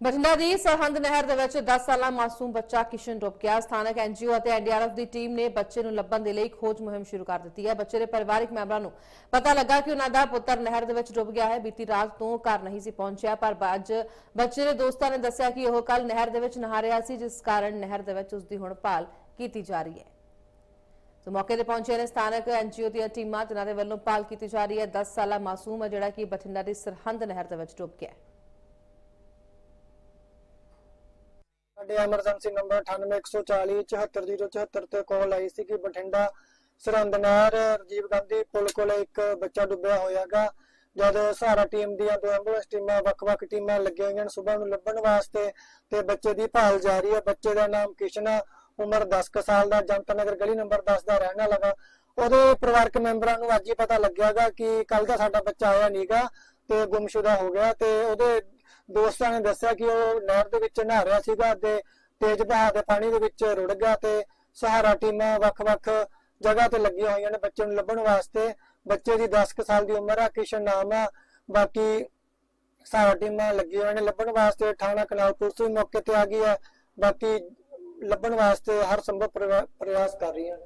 ਬਠਿੰਡਾ ਦੀ ਸਰਹੰਦ ਨਹਿਰ ਦੇ ਵਿੱਚ 10 ਸਾਲਾ ਮਾਸੂਮ ਬੱਚਾ ਕਿਸ਼ਨ ਡੁੱਬ ਗਿਆ। ਸਥਾਨਕ ਐਨਜੀਓ ਅਤੇ ਐਨਡੀਆਰਐਫ ਦੀ ਟੀਮ ਨੇ ਬੱਚੇ ਨੂੰ ਲੱਭਣ ਦੇ ਲਈ ਖੋਜ ਮੁਹਿੰਮ ਸ਼ੁਰੂ ਕਰ ਦਿੱਤੀ ਹੈ। ਬੱਚੇ ਦੇ ਪਰਿਵਾਰਕ ਮੈਂਬਰਾਂ ਨੂੰ ਪਤਾ ਲੱਗਾ ਕਿ ਉਹਨਾਂ ਦਾ ਪੁੱਤਰ ਨਹਿਰ ਦੇ ਵਿੱਚ ਡੁੱਬ ਗਿਆ ਹੈ। ਬੀਤੀ ਰਾਤ ਤੋਂ ਘਰ ਨਹੀਂ ਸੀ ਪਹੁੰਚਿਆ, ਪਰ ਅੱਜ ਬੱਚੇ ਦੇ ਦੋਸਤਾਂ ਨੇ ਦੱਸਿਆ ਕਿ ਉਹ ਕੱਲ ਨਹਿਰ ਦੇ ਵਿੱਚ ਨਹਾ ਰਿਹਾ ਸੀ, ਜਿਸ ਕਾਰਨ ਨਹਿਰ ਦੇ ਵਿੱਚ ਉਸ ਦੀ ਹੁਣ ਭਾਲ ਕੀਤੀ ਜਾ ਰਹੀ ਹੈ। ਸੋ ਮੌਕੇ ਤੇ ਪਹੁੰਚੇ ਨੇ ਸਥਾਨਕ ਐਨਜੀਓ ਦੀਆਂ ਟੀਮਾਂ, ਜਿਨ੍ਹਾਂ ਦੇ ਵੱਲੋਂ ਭਾਲ ਕੀਤੀ ਜਾ ਰਹੀ ਹੈ। 10 ਸਾਲਾ ਮਾਸੂਮ ਹੈ ਜਿਹੜਾ ਕਿ ਬਠਿੰਡਾ ਦੀ ਸਰਹੰਦ ਨਹਿਰ ਦੇ ਵਿੱਚ ਡੁੱਬ ਗਿਆ ਹੈ। ਸਾਡੇ ਐਮਰਜੈਂਸੀ ਨੰਬਰ 9814 74074 ਤੇ ਕਾਲ ਆਈ ਸੀ ਕਿ ਬਠਿੰਡਾ ਸਰਹੰਦ ਨਹਿਰ ਰਾਜੀਵ ਗਾਂਧੀ ਪੁਲ ਕੋਲ ਇੱਕ ਬੱਚਾ ਡੁੱਬਿਆ ਹੋਇਆਗਾ। ਜਦ ਸਹਾਰਾ ਟੀਮ ਦੀਆਂ ਦੋ ਐਂਬੂਲੈਂਸ ਟੀਮਾਂ, ਵੱਖ-ਵੱਖ ਟੀਮਾਂ ਲੱਗੀਆਂ ਹੋਈਆਂ ਨੇ ਸਵੇਰ ਨੂੰ ਲੱਭਣ ਵਾਸਤੇ ਤੇ ਬੱਚੇ ਦੀ ਭਾਲ ਜਾਰੀ ਹੈ ਬੱਚੇ ਦਾ ਨਾਮ ਕਿਸ਼ਨ ਉਮਰ 10 ਸਾਲ ਦਾ ਜਨਤਾ ਨਗਰ ਗਲੀ ਨੰਬਰ 10 ਦਾ ਰਹਿਣ ਵਾਲਾ ਗਾ ਉਹਦੇ ਪਰਿਵਾਰਕ ਮੈਂਬਰਾਂ ਨੂੰ ਅੱਜ ਹੀ ਪਤਾ ਲੱਗਿਆਗਾ ਕਿ ਕੱਲ ਦਾ ਸਾਡਾ ਬੱਚਾ ਆਇਆ ਨਹੀਂਗਾ ਤੇ ਗੁੰਮਸ਼ੁਦਾ ਹੋ ਗਿਆ ਤੇ ਉਹਦੇ ਦੋਸਤਾਂ ਨੇ ਦੱਸਿਆ ਕਿ ਉਹ ਨਹਿਰ ਦੇ ਵਿੱਚ ਨਹਾ ਰਿਹਾ ਸੀਗਾ ਤੇ ਤੇਜ਼ ਵਹਾਅ ਦੇ ਪਾਣੀ ਦੇ ਵਿੱਚ ਰੁੜ ਗਿਆ ਤੇ ਸਹਾਰਾ ਟੀਮਾਂ ਵੱਖ-ਵੱਖ ਜਗ੍ਹਾ ਤੇ ਲੱਗੀਆਂ ਹੋਈਆਂ ਨੇ ਬੱਚੇ ਨੂੰ ਲੱਭਣ ਵਾਸਤੇ। ਬੱਚੇ ਦੀ 10 ਸਾਲ ਦੀ ਉਮਰ ਆ ਕਿਸ਼ਨ ਨਾਮ ਆ, ਬਾਕੀ ਸਹਾਰਾ ਟੀਮਾਂ ਲੱਗੀਆਂ ਹੋਈਆਂ ਨੇ ਲੱਭਣ ਵਾਸਤੇ। ਥਾਣਾ ਕਨਾਲ ਪੁਲਿਸ ਵੀ ਮੌਕੇ ਤੇ ਆ ਗਈ ਹੈ ਬਾਕੀ ਲੱਭਣ ਵਾਸਤੇ ਹਰ ਸੰਭਵ ਪ੍ਰਯਾਸ ਕਰ ਰਹੀ ਹੈ